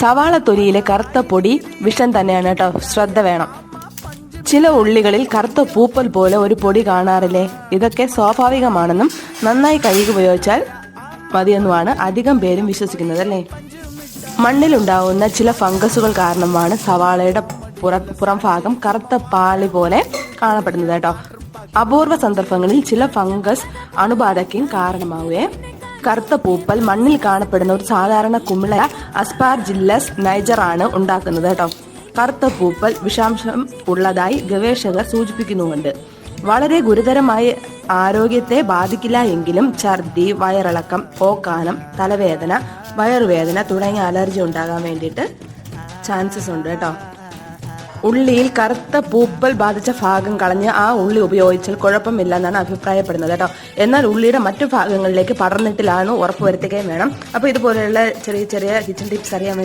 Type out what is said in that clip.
സവാള തൊലിയിലെ കറുത്ത പൊടി വിഷം തന്നെയാണ് കേട്ടോ. ശ്രദ്ധ വേണം. ചില ഉള്ളികളിൽ കറുത്ത പൂപ്പൽ പോലെ ഒരു പൊടി കാണാറില്ലേ? ഇതൊക്കെ സ്വാഭാവികമാണെന്നും നന്നായി കഴുകി ഉപയോഗിച്ചാൽ മതിയെന്നുമാണ് അധികം പേരും വിശ്വസിക്കുന്നത് അല്ലേ? മണ്ണിലുണ്ടാവുന്ന ചില ഫംഗസുകൾ കാരണമാണ് സവാളയുടെ പുറ പുറം ഭാഗം കറുത്ത പാളി പോലെ കാണപ്പെടുന്നത് കേട്ടോ. അപൂർവ സന്ദർഭങ്ങളിൽ ചില ഫംഗസ് അണുബാധയ്ക്കും കാരണമാവുകയും കറുത്ത പൂപ്പൽ മണ്ണിൽ കാണപ്പെടുന്ന ഒരു സാധാരണ കുമിള അസ്പാർജില്ലസ് ആണ് ഉണ്ടാക്കുന്നത് കേട്ടോ. കറുത്ത പൂപ്പൽ വിഷാംശം ഉള്ളതായി ഗവേഷകർ സൂചിപ്പിക്കുന്നുമുണ്ട്. വളരെ ഗുരുതരമായി ആരോഗ്യത്തെ ബാധിക്കില്ല എങ്കിലും ഛർദി വയറിളക്കം ഓക്കാനം തലവേദന വയറുവേദന തുടങ്ങിയ അലർജി ഉണ്ടാകാൻ വേണ്ടിയിട്ട് ചാൻസസ് ഉണ്ട് കേട്ടോ. ഉള്ളിയിൽ കറുത്ത പൂപ്പൽ ബാധിച്ച ഭാഗം കളഞ്ഞ് ആ ഉള്ളി ഉപയോഗിച്ചാൽ കുഴപ്പമില്ല എന്നാണ് അഭിപ്രായപ്പെടുന്നത് കേട്ടോ. എന്നാൽ ഉള്ളിയുടെ മറ്റു ഭാഗങ്ങളിലേക്ക് പടർന്നിട്ടില്ലാന്ന് ഉറപ്പുവരുത്തുകയും വേണം. അപ്പോൾ ഇതുപോലെയുള്ള ചെറിയ ചെറിയ കിച്ചൺ ടിപ്സ് അറിയാൻ